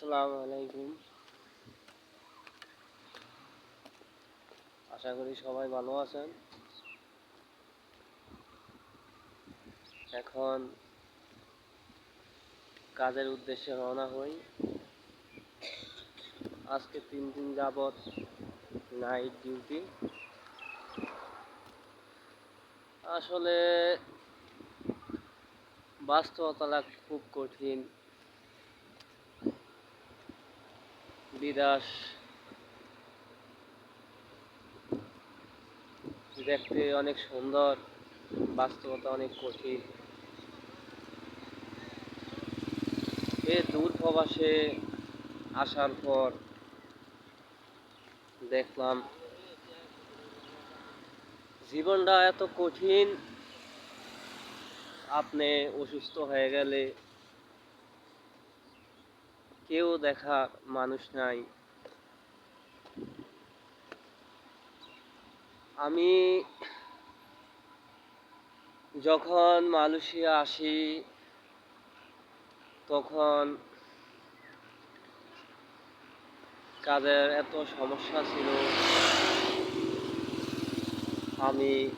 আসসালামু আলাইকুম। আশা করি সবাই ভালো আছেন। এখন কাজের উদ্দেশ্যে রওনা হই। আজকে তিন দিন যাবৎ নাইট ডিউটি আসলে বাস্তবতা খুব কঠিন। বিরাস দেখতে অনেক সুন্দর, বাস্তবতা অনেক কঠিন। এ দূর প্রবাসে আসার পর দেখলাম, জীবনটা এত কঠিন, আপনি অসুস্থ হয়ে গেলে কেউ দেখা মানুষ নাই। আমি যখন মালয়েশিয়া আসি, তখন কাজের এত সমস্যা ছিল। আমি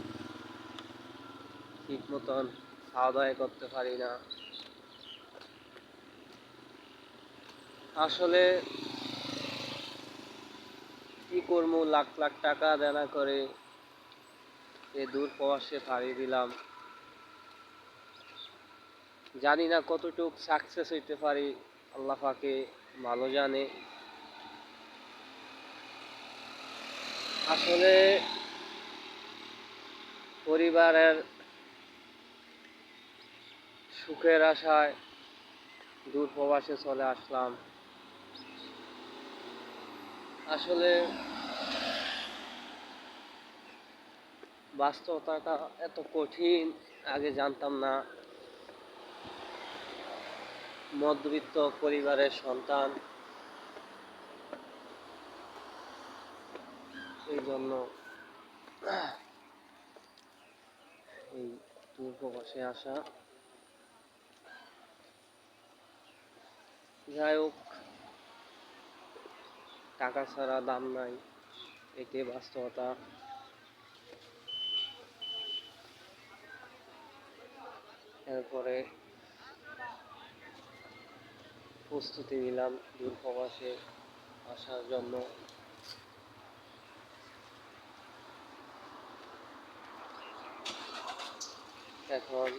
ঠিক মতন খাওয়া দাওয়া করতে পারি না। আসলে কি করব? লাখ লাখ টাকা দেনা করে এ দূর প্রবাসে পাড়ি দিলাম। জানি না কতটুক সাকসেস হইতে পারি, আল্লাহ পাকে ভালো জানে। আসলে পরিবারের সুখের আশায় দূর প্রবাসে চলে আসলাম। আসলে বাস্তবতাটা এত কঠিন, আগে জানতাম না। মধ্যবিত্ত পরিবারের সন্তান। এই জন্য এই দূর প্রবাসে আসা। যাই হোক টাকা ছাড়া দাম নাই। এটাই বাস্তবতা। এরপরে প্রস্তুতি নিলাম দূর প্রবাসে আসার জন্য। এখন